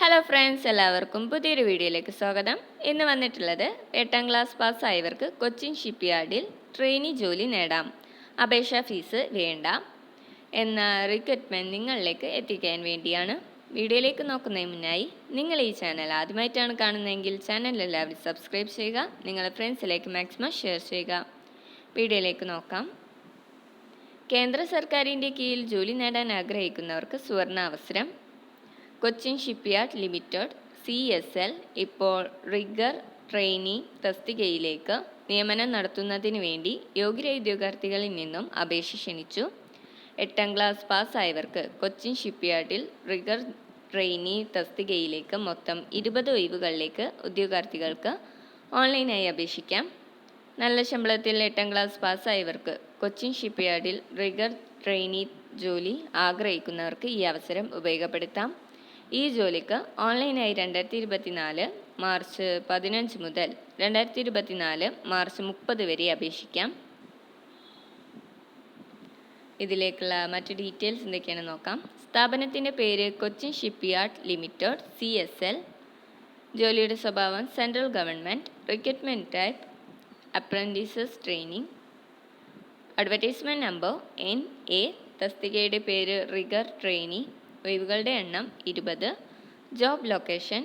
Hello friends എല്ലാവർക്കും പുതിയൊരു വീഡിയോയിലേക്ക് സ്വാഗതം. ഇന്ന് വന്നിട്ടുള്ളത് എട്ടാം ക്ലാസ് പാസ്സായവർക്ക് കൊച്ചിൻ ഷിപ്പ്യാർഡിൽ ട്രെയിനി ജോലി നേടാം. അപേക്ഷാ ഫീസ് വേണ്ട. എന്ന റിക്രൂട്ട്മെന്റ് നിങ്ങളിലേക്ക് എത്തിക്കാൻ വേണ്ടിയാണ്. വീഡിയോയിലേക്ക് നോക്കുന്നതിന് മുന്നായി നിങ്ങൾ ഈ ചാനൽ ആദ്യമായിട്ടാണ് കാണുന്നതെങ്കിൽ ചാനൽ എല്ലാവരും സബ്സ്ക്രൈബ് ചെയ്യുക. നിങ്ങളുടെ ഫ്രണ്ട്സിലേക്ക് മാക്സിമം ഷെയർ ചെയ്യുക. വീഡിയോയിലേക്ക് നോക്കാം. കേന്ദ്ര സർക്കാരിന്റെ കീഴിൽ ജോലി നേടാൻ ആഗ്രഹിക്കുന്നവർക്ക് സുവർണ അവസരം. Cochin shipyard limited C S L ഇപ്പോൾ റിഗർ ട്രെയിനി തസ്തികയിലേക്ക് നിയമനം നടത്തുന്നതിന് വേണ്ടി യോഗ്യരായ ഉദ്യോഗാർത്ഥികളിൽ നിന്നും അപേക്ഷ ക്ഷണിച്ചു. എട്ടാം ക്ലാസ് പാസ്സായവർക്ക് കൊച്ചിൻ ഷിപ്പ്യാർഡിൽ റിഗർ ട്രെയിനി തസ്തികയിലേക്ക് മൊത്തം ഇരുപത് ഒഴിവുകളിലേക്ക് ഉദ്യോഗാർത്ഥികൾക്ക് ഓൺലൈനായി അപേക്ഷിക്കാം. നല്ല ശമ്പളത്തിൽ എട്ടാം ക്ലാസ് പാസ്സായവർക്ക് കൊച്ചിൻ ഷിപ്പ്യാർഡിൽ റിഗർ ട്രെയിനി ജോലി ആഗ്രഹിക്കുന്നവർക്ക് ഈ അവസരം ഉപയോഗപ്പെടുത്താം. ഈ ജോലിക്ക് ഓൺലൈനായി രണ്ടായിരത്തി ഇരുപത്തിനാല് മാർച്ച് പതിനഞ്ച് മുതൽ രണ്ടായിരത്തി ഇരുപത്തിനാല് മാർച്ച് മുപ്പത് വരെ അപേക്ഷിക്കാം. ഇതിലേക്കുള്ള മറ്റ് ഡീറ്റെയിൽസ് എന്തൊക്കെയാണെന്ന് നോക്കാം. സ്ഥാപനത്തിന്റെ പേര് Cochin shipyard limited C S L. ജോലിയുടെ സ്വഭാവം central government recruitment type apprentices training. Advertisement number N A തസ്തികയുടെ പേര് റിഗർ ട്രെയിനി. ഒഴിവുകളുടെ എണ്ണം ഇരുപത്. Job location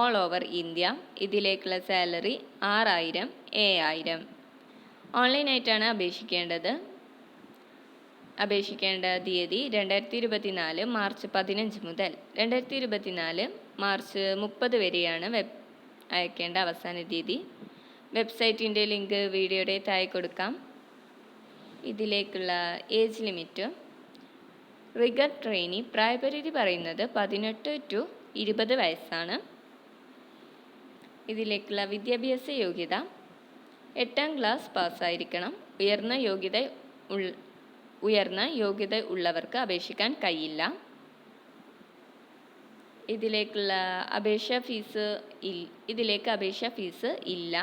all over India. ഇതിലേക്കുള്ള സാലറി ആറായിരം ഏഴായിരം. ഓൺലൈനായിട്ടാണ് അപേക്ഷിക്കേണ്ടത്. അപേക്ഷിക്കേണ്ട തീയതി രണ്ടായിരത്തി ഇരുപത്തിനാല് മാർച്ച് പതിനഞ്ച് മുതൽ രണ്ടായിരത്തി ഇരുപത്തിനാല് മാർച്ച് മുപ്പത് വരെയാണ് വെബ് അയക്കേണ്ട അവസാന തീയതി. വെബ്സൈറ്റിന്റെ ലിങ്ക് വീഡിയോയുടെ താഴെ കൊടുക്കാം. ഇതിലേക്കുള്ള ഏജ് ലിമിറ്റ് റിഗർ ട്രെയിനി പ്രായപരിധി പറയുന്നത് പതിനെട്ട് ടു ഇരുപത് വയസ്സാണ്. ഇതിലേക്കുള്ള വിദ്യാഭ്യാസ യോഗ്യത എട്ടാം ക്ലാസ് പാസ്സായിരിക്കണം ഉയർന്ന യോഗ്യത ഉയർന്ന യോഗ്യത ഉള്ളവർക്ക് അപേക്ഷിക്കാൻ കഴിയില്ല. ഇതിലേക്കുള്ള അപേക്ഷ ഫീസ് ഇതിലേക്ക് അപേക്ഷ ഫീസ് ഇല്ല.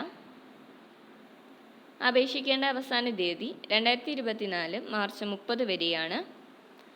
അപേക്ഷിക്കേണ്ട അവസാന തീയതി രണ്ടായിരത്തി ഇരുപത്തിനാല് മാർച്ച് മുപ്പത് വരെയാണ്.